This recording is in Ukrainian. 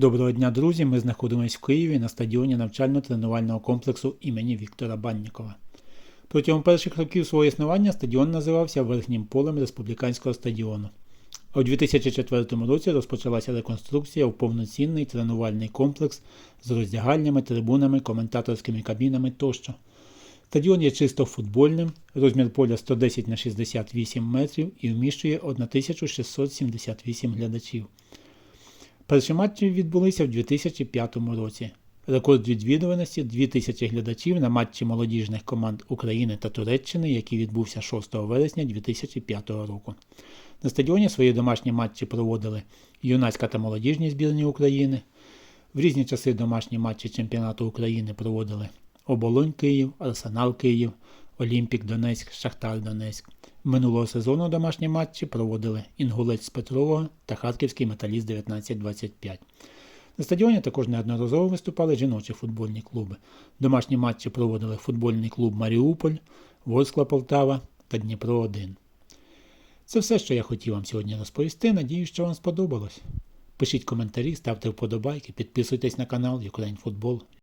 Доброго дня, друзі! Ми знаходимося в Києві на стадіоні навчально-тренувального комплексу імені Віктора Баннікова. Протягом перших років свого існування стадіон називався Верхнім полем республіканського стадіону. А у 2004 році розпочалася реконструкція в повноцінний тренувальний комплекс з роздягальнями, трибунами, коментаторськими кабінами тощо. Стадіон є чисто футбольним, розмір поля 110 на 68 метрів і вміщує 1678 глядачів. Перші матчі відбулися в 2005 році. Рекорд відвідуваності 2000 глядачів на матчі молодіжних команд України та Туреччини, який відбувся 6 вересня 2005 року. На стадіоні свої домашні матчі проводили юнацька та молодіжні збірні України. В різні часи домашні матчі чемпіонату України проводили Оболонь Київ, Арсенал Київ, Олімпік Донецьк, Шахтар Донецьк. Минулого сезону домашні матчі проводили Інгулець з Петрового та Харківський металіст 1925. На стадіоні також неодноразово виступали жіночі футбольні клуби. Домашні матчі проводили футбольний клуб Маріуполь, Ворскла Полтава та Дніпро 1. Це все, що я хотів вам сьогодні розповісти. Надію, що вам сподобалось. Пишіть коментарі, ставте вподобайки, підписуйтесь на канал Ukraine Football.